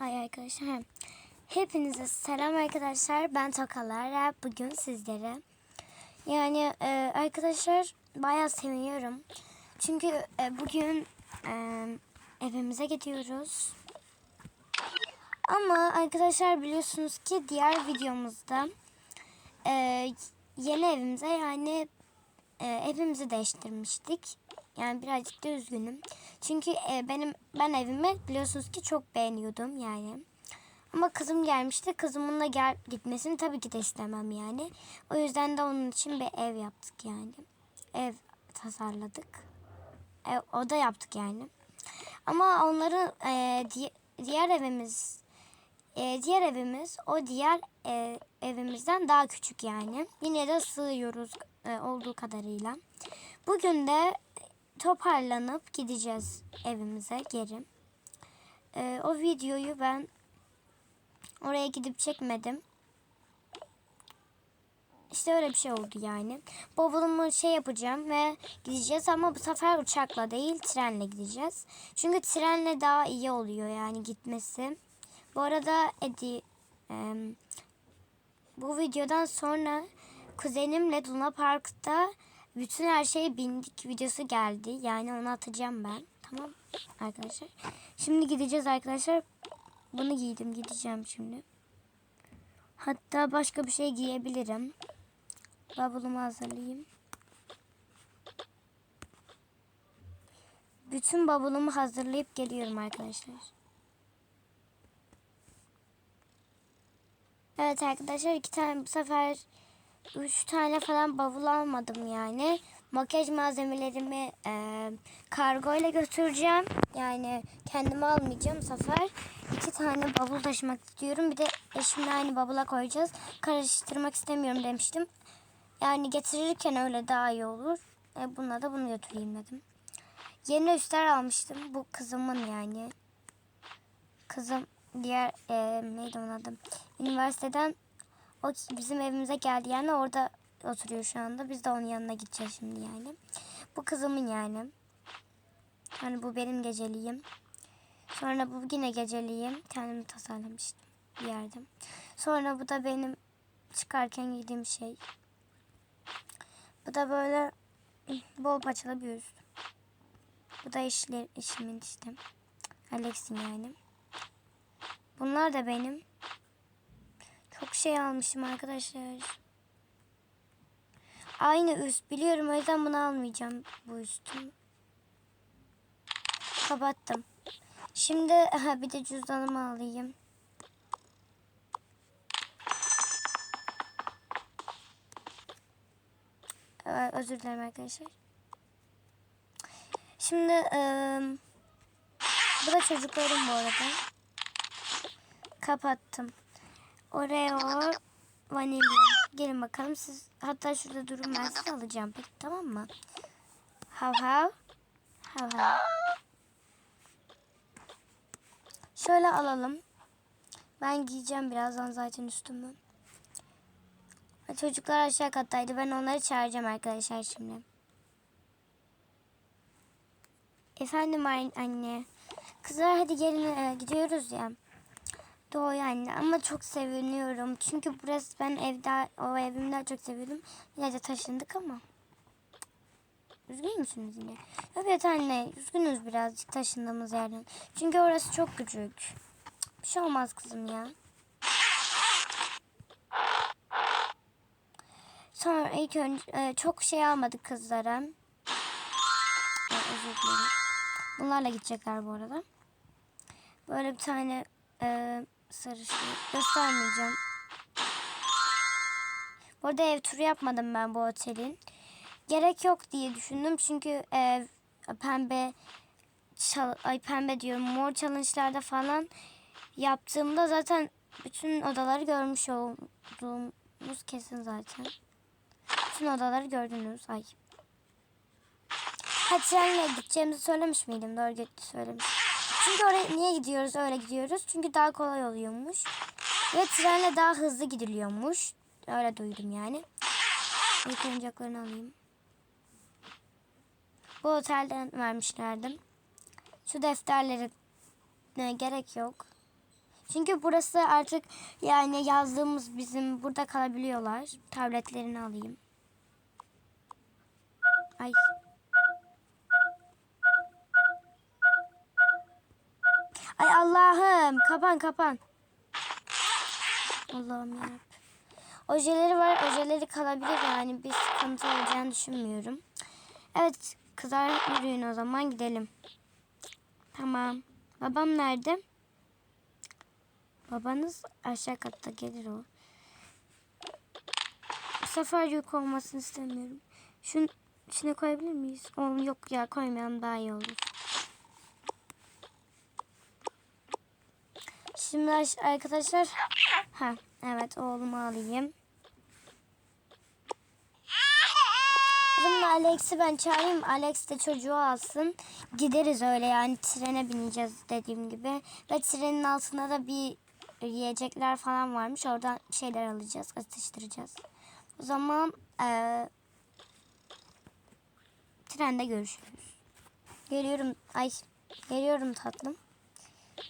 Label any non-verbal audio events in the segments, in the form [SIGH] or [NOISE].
Ay arkadaşlar. Hepinize selam arkadaşlar. Ben Tokalara. Bugün sizlere. Yani e, arkadaşlar bayağı seviniyorum. Çünkü e, bugün e, evimize gidiyoruz. Ama arkadaşlar biliyorsunuz ki diğer videomuzda e, yeni evimize yani e, evimizi değiştirmiştik. Yani birazcık da üzgünüm. Çünkü e, benim ben evimi biliyorsunuz ki çok beğeniyordum yani. Ama kızım gelmişti. Kızımın da gel gitmesini tabii ki de istemem yani. O yüzden de onun için bir ev yaptık yani. Ev tasarladık. Ev, oda yaptık yani. Ama onların e, di- diğer evimiz e, diğer evimiz o diğer e, evimizden daha küçük yani. Yine de sığıyoruz e, olduğu kadarıyla. Bugün de toparlanıp gideceğiz evimize geri. E, o videoyu ben oraya gidip çekmedim. İşte öyle bir şey oldu yani. Bavulumu şey yapacağım ve gideceğiz ama bu sefer uçakla değil trenle gideceğiz. Çünkü trenle daha iyi oluyor yani gitmesi. Bu arada Edi e, bu videodan sonra kuzenimle Luna Park'ta bütün her şeye bindik videosu geldi. Yani onu atacağım ben. Tamam arkadaşlar. Şimdi gideceğiz arkadaşlar. Bunu giydim gideceğim şimdi. Hatta başka bir şey giyebilirim. Bavulumu hazırlayayım. Bütün bavulumu hazırlayıp geliyorum arkadaşlar. Evet arkadaşlar iki tane bu sefer üç tane falan bavul almadım yani. Makyaj malzemelerimi e, kargo ile götüreceğim. Yani kendime almayacağım sefer. iki tane bavul taşımak istiyorum. Bir de eşimle aynı bavula koyacağız. Karıştırmak istemiyorum demiştim. Yani getirirken öyle daha iyi olur. E, bununla da bunu götüreyim dedim. Yeni üstler almıştım. Bu kızımın yani. Kızım diğer e, neydi onun adı? Üniversiteden o bizim evimize geldi yani orada oturuyor şu anda. Biz de onun yanına gideceğiz şimdi yani. Bu kızımın yani. Yani bu benim geceliğim. Sonra bu yine geceliğim. Kendimi tasarlamıştım bir yerde. Sonra bu da benim çıkarken giydiğim şey. Bu da böyle bol paçalı bir üst. Bu da eşler, eşimin işte. Alex'in yani. Bunlar da benim. Çok şey almışım arkadaşlar. Aynı üst biliyorum o yüzden bunu almayacağım bu üstü. Kapattım. Şimdi aha, bir de cüzdanımı alayım. Özür dilerim arkadaşlar. Şimdi eee bu da çocuklarım bu arada. Kapattım. Oreo vanilya. Gelin bakalım siz hatta şurada durun ben size alacağım. Peki tamam mı? Hav hav. Hav hav. Şöyle alalım. Ben giyeceğim birazdan zaten üstümü. Çocuklar aşağı kattaydı. Ben onları çağıracağım arkadaşlar şimdi. Efendim an- anne. Kızlar hadi gelin e, gidiyoruz ya. Doğru anne ama çok seviniyorum. Çünkü burası ben evde o evimden çok seviyordum. Yine taşındık ama. Üzgün müsünüz yine? Evet anne üzgünüz birazcık taşındığımız yerden. Çünkü orası çok küçük. Bir şey olmaz kızım ya. Sonra ilk önce e, çok şey almadık kızlara. Özür dilerim. Bunlarla gidecekler bu arada. Böyle bir tane e, sarı şey göstermeyeceğim. Bu arada ev turu yapmadım ben bu otelin. Gerek yok diye düşündüm çünkü ev pembe çal- ay pembe diyorum mor challenge'larda falan yaptığımda zaten bütün odaları görmüş olduğumuz kesin zaten. Bütün odaları gördünüz. Ay. Ha trenle gideceğimizi söylemiş miydim? Doğru gitti söylemiş. Çünkü oraya niye gidiyoruz öyle gidiyoruz? Çünkü daha kolay oluyormuş. Ve trenle daha hızlı gidiliyormuş. Öyle duydum yani. İlk oyuncaklarını alayım. Bu otelden vermişlerdi. Şu defterleri ne gerek yok. Çünkü burası artık yani yazdığımız bizim burada kalabiliyorlar. Tabletlerini alayım. Ay. Ay Allah'ım kapan kapan. Allah'ım ya. Ojeleri var. Ojeleri kalabilir yani bir sıkıntı olacağını düşünmüyorum. Evet kızlar yürüyün o zaman gidelim. Tamam. Babam nerede? Babanız aşağı katta gelir o. Bu sefer yük olmasını istemiyorum. Şunu içine koyabilir miyiz? Oğlum yok ya koymayalım daha iyi olur. Şimdi aş- arkadaşlar ha evet oğlumu alayım. Zaman Alex'i ben çağırayım. Alex de çocuğu alsın. Gideriz öyle yani trene bineceğiz dediğim gibi. Ve trenin altında da bir yiyecekler falan varmış. Oradan şeyler alacağız, atıştıracağız. O zaman eee trende görüşürüz. Geliyorum. Ay geliyorum tatlım.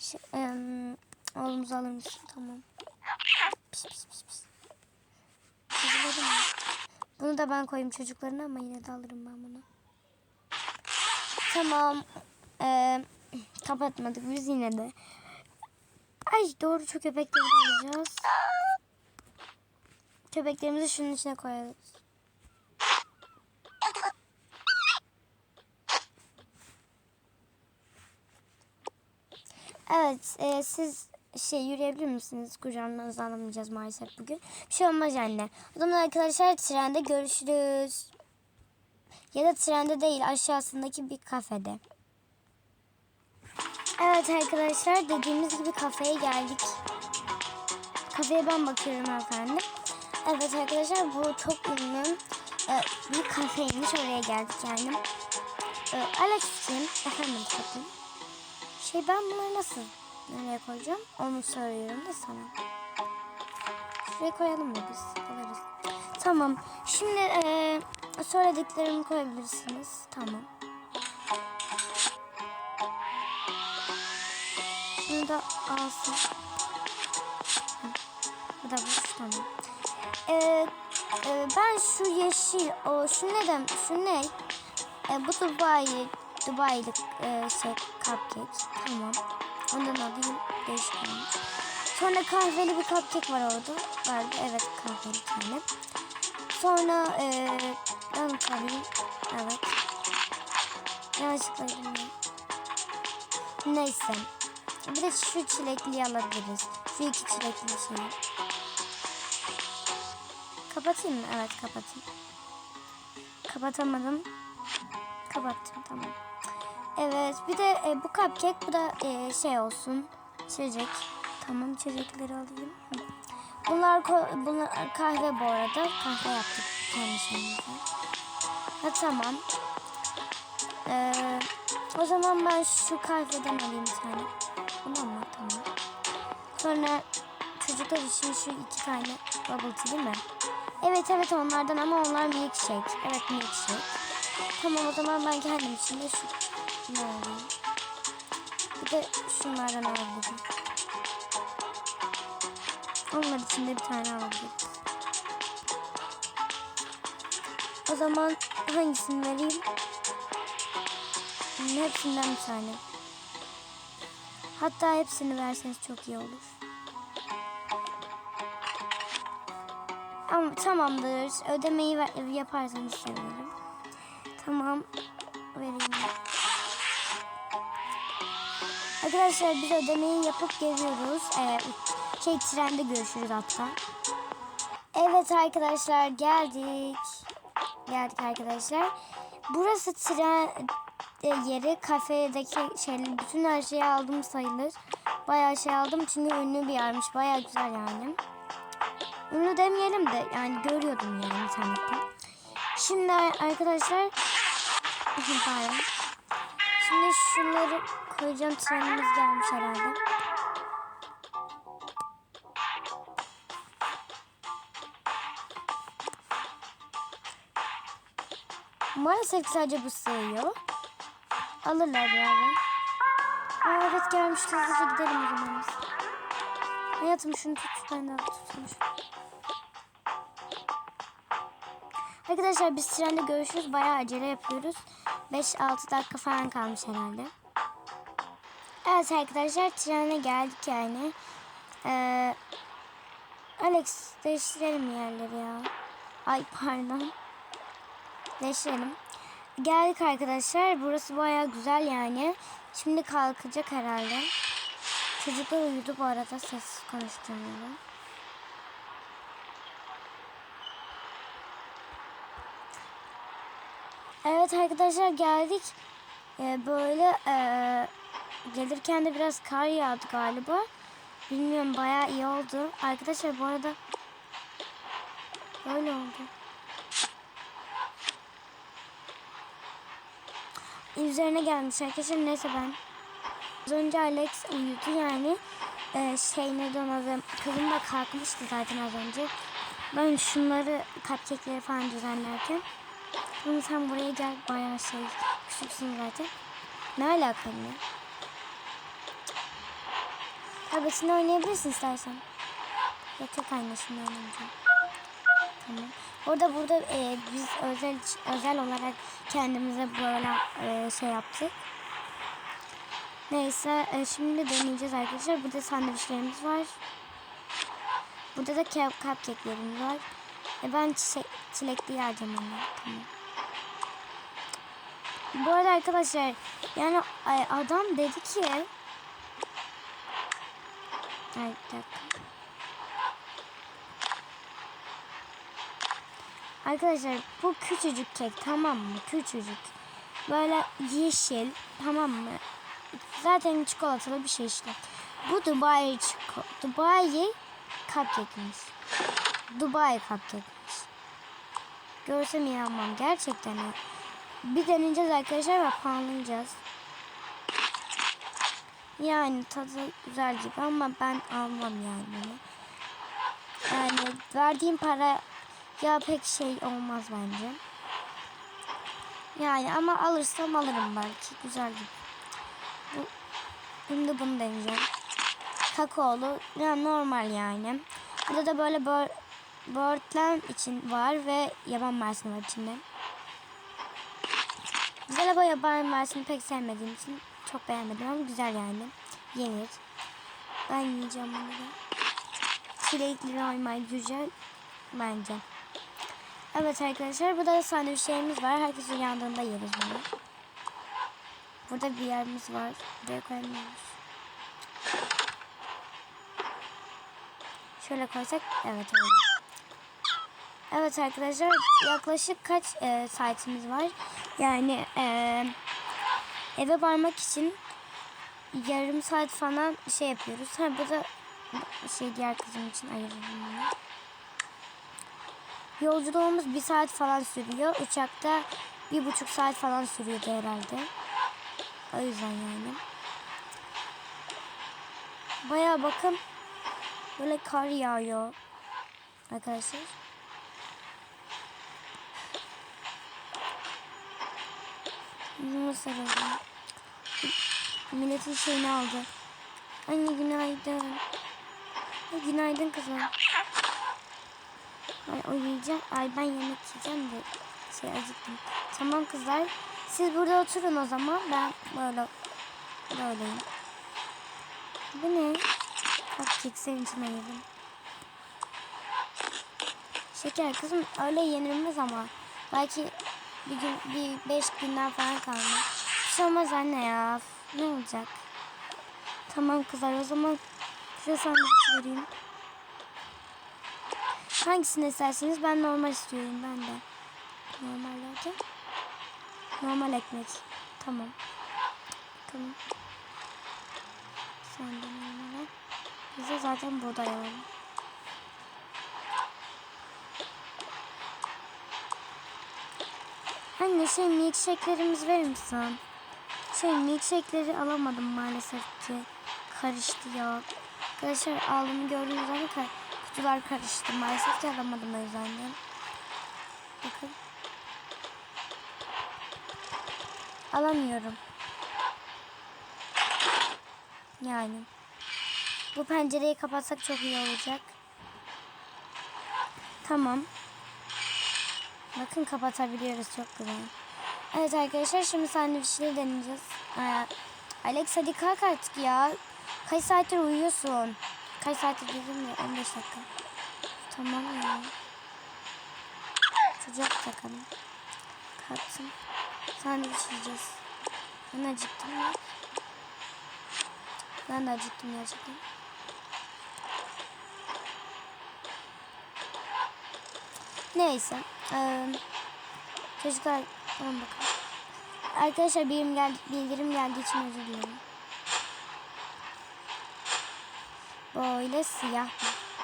Şu, em, oğlumuzu alır? Tamam. Pis pis pis pis. Bunu da ben koyayım çocuklarına ama yine de alırım ben bunu. Tamam. Ee, kapatmadık biz yine de. Ay doğru şu köpekleri alacağız. Köpeklerimizi şunun içine koyarız. Evet, e, siz şey yürüyebilir misiniz? Kucağınızda alamayacağız maalesef bugün. Bir şey olmaz anne. O zaman arkadaşlar trende görüşürüz. Ya da trende değil aşağısındaki bir kafede. Evet arkadaşlar dediğimiz gibi kafeye geldik. Kafeye ben bakıyorum efendim. Evet arkadaşlar bu çok ünlü e, bir kafeymiş oraya geldik yani. E, Alex'ciğim efendim tatlım. Şey ben bunları nasıl nereye koyacağım onu soruyorum da sana. Şuraya koyalım mı biz alırız. Tamam şimdi e, söylediklerimi koyabilirsiniz. Tamam. Şunu da alsın. Bu da boş tamam. E, e, ben şu yeşil o şu ne dem şu ne? E, bu Dubai Dubai'lik e, şey cupcake. Tamam. Ondan alayım. Değişik olmuş. Sonra kahveli bir cupcake var orada. Vardı. Evet kahveli tane. Sonra e, ben tabii. Evet. Yanlışlıkla bilmiyorum. Neyse. Bir de şu çilekliyi alabiliriz. Şu iki çilekli şeyi. Kapatayım mı? Evet kapatayım. Kapatamadım. Kapattım tamam. Evet bir de e, bu cupcake bu da e, şey olsun. İçecek. Tamam içecekleri alayım. Bunlar, bunlar kahve bu arada. Kahve yaptık şeyimize. Ha tamam. Ee, o zaman ben şu kahveden alayım bir tane. Tamam mı? Tamam. Sonra çocuklar için şu iki tane bubble tea değil mi? Evet evet onlardan ama onlar milkshake. Evet milkshake. Tamam o zaman ben kendim için de şu ne alayım. Bir de şunlardan alabilirim. Onlar için de bir tane alabiliriz. O zaman hangisini vereyim? Hmm, Hepsinden bir tane. Hatta hepsini verseniz çok iyi olur. Ama tamamdır. Ödemeyi yaparsanız sevinirim. Tamam. Vereyim. Arkadaşlar biz ödemeyi yapıp geliyoruz. Ee, şey trende görüşürüz hatta. Evet arkadaşlar geldik. Geldik arkadaşlar. Burası tren e, yeri kafedeki şeyler bütün her şeyi aldım sayılır. Bayağı şey aldım çünkü ünlü bir yermiş. Bayağı güzel yani. Ünlü demeyelim de yani görüyordum yani internette. Şimdi arkadaşlar. [LAUGHS] Şimdi şunları koyacağım. Trenimiz gelmiş herhalde. Maalesef sadece bu sığıyor. Alırlar birazdan. Aa, evet gelmişti. Hızlıca gidelim o zaman biz. Hayatım şunu tut. Ben de tutmuş. Arkadaşlar biz trende görüşürüz. Bayağı acele yapıyoruz. 5-6 dakika falan kalmış herhalde. Evet arkadaşlar trene geldik yani. Ee, Alex değiştirelim yerleri ya. Ay pardon. Değiştirelim. Geldik arkadaşlar. Burası bayağı güzel yani. Şimdi kalkacak herhalde. Çocuklar uyudu bu arada sessiz konuştuğumda. Evet arkadaşlar geldik. Ee, böyle ee, gelirken de biraz kar yağdı galiba. Bilmiyorum bayağı iyi oldu. Arkadaşlar bu arada böyle oldu. Üzerine gelmiş arkadaşlar. Neyse ben. Az önce Alex uyudu yani. Ee, şey ne donadı. Kızım da kalkmıştı zaten az önce. Ben şunları cupcake'leri falan düzenlerken. Bunu sen buraya gel. Bayağı şey küçüksün zaten. Ne alaka Tabletinde oynayabilirsin istersen. Yok yok anne şimdi oynamayacağım. Tamam. Orada burada e, biz özel özel olarak kendimize böyle e, şey yaptık. Neyse e, şimdi deneyeceğiz arkadaşlar. Burada sandviçlerimiz var. Burada da ke- cupcake'lerimiz var. E, ben çiçek, çilekli onları. Tamam. Bu arada arkadaşlar yani ay, adam dedi ki Ay bir dakika. Arkadaşlar bu küçücük kek tamam mı? Küçücük. Böyle yeşil tamam mı? Zaten çikolatalı bir şey işte. Bu Dubai Dubai cupcake'miş. Dubai cupcake'miş. Görsem inanmam gerçekten. Bir deneyeceğiz arkadaşlar ve puanlayacağız. Yani tadı güzel gibi ama ben almam yani bunu. Yani verdiğim para ya pek şey olmaz bence. Yani ama alırsam alırım belki. Güzel gibi. Bu, şimdi bunu deneyeceğim. Kakaolu. Yani normal yani. Burada da böyle bör, için var ve yaban mersini var içinde. Güzel ama yaban mersini pek sevmediğim için çok beğenmedim ama güzel yani. Yenir. Ben yiyeceğim bunu da. Çilekli normal güzel bence. Evet arkadaşlar burada da sandviçlerimiz var. Herkes uyandığında yeriz bunu. Burada bir yerimiz var. Buraya koyamıyoruz. Şöyle koysak evet oldu. Evet arkadaşlar yaklaşık kaç e, saatimiz var? Yani e, eve varmak için yarım saat falan şey yapıyoruz. Ha bu da şey diğer kızım için ayırırım. Yolculuğumuz bir saat falan sürüyor. Uçakta bir buçuk saat falan sürüyordu herhalde. O yüzden yani. Baya bakın böyle kar yağıyor arkadaşlar. Yüzüme sarıldı. Milletin şeyini aldı. Anne günaydın. Ay, günaydın kızım. Ay o yiyeceğim. Ay ben yemek yiyeceğim de şey acıktım. Tamam kızlar. Siz burada oturun o zaman. Ben böyle böyleyim. Bu ne? Cupcake senin için ayırdım. Şeker kızım öyle yenilmez ama. Belki bir gün bir beş günden falan kalmış. Bir şey olmaz anne ya. Ne olacak? Tamam kızlar o zaman size sandviç vereyim. Hangisini isterseniz ben normal istiyorum ben de. Normallerde. Normal ekmek. Tamam. Tamam. Sen de. Bize zaten buğday alalım. Anne şey milkshake'lerimizi verir misin? Şey milkshake'leri alamadım maalesef ki. Karıştı ya. Arkadaşlar aldığımı gördüğünüz zaman kar kutular karıştı. Maalesef ki alamadım o yüzden de. Bakın. Alamıyorum. Yani. Bu pencereyi kapatsak çok iyi olacak. Tamam. Bakın kapatabiliyoruz çok güzel. Evet arkadaşlar şimdi sandviçleri deneyeceğiz. Ee, Alex hadi kalk artık ya. Kaç saattir uyuyorsun? Kaç saattir dedim ya 15 dakika. Tamam ya. Sıcak takalım. Kalksın. Sandviç yiyeceğiz. Ben acıktım ya. Ben de acıktım gerçekten. Neyse. Çocuklar tamam bakalım. Arkadaşlar benim gel bildirim geldiği için özür dilerim. Böyle siyah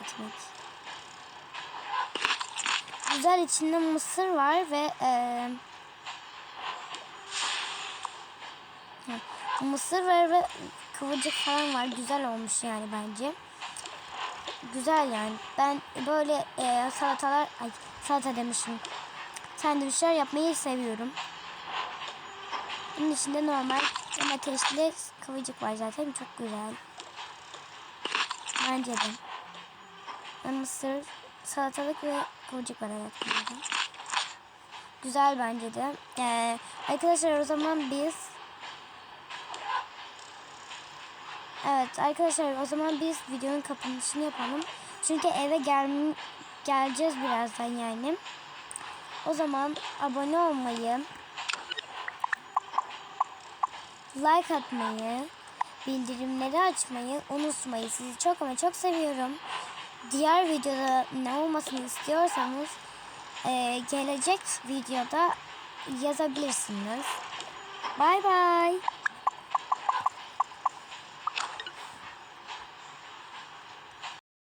ekmek. Güzel içinde mısır var ve hı, mısır var ve kıvırcık falan var. Güzel olmuş yani bence. Güzel yani. Ben böyle eee, salatalar, ay salata demişim. Sandviçler yapmayı seviyorum. Bunun içinde normal domatesli kıvırcık var zaten. Çok güzel. Bence de. Ve mısır, salatalık ve kıvırcık var evet. Güzel bence de. Ee, arkadaşlar o zaman biz Evet arkadaşlar o zaman biz videonun kapanışını yapalım. Çünkü eve gel geleceğiz birazdan yani. O zaman abone olmayı, like atmayı, bildirimleri açmayı unutmayın. Sizi çok ama çok seviyorum. Diğer videoda ne olmasını istiyorsanız eee, gelecek videoda yazabilirsiniz. Bay bay.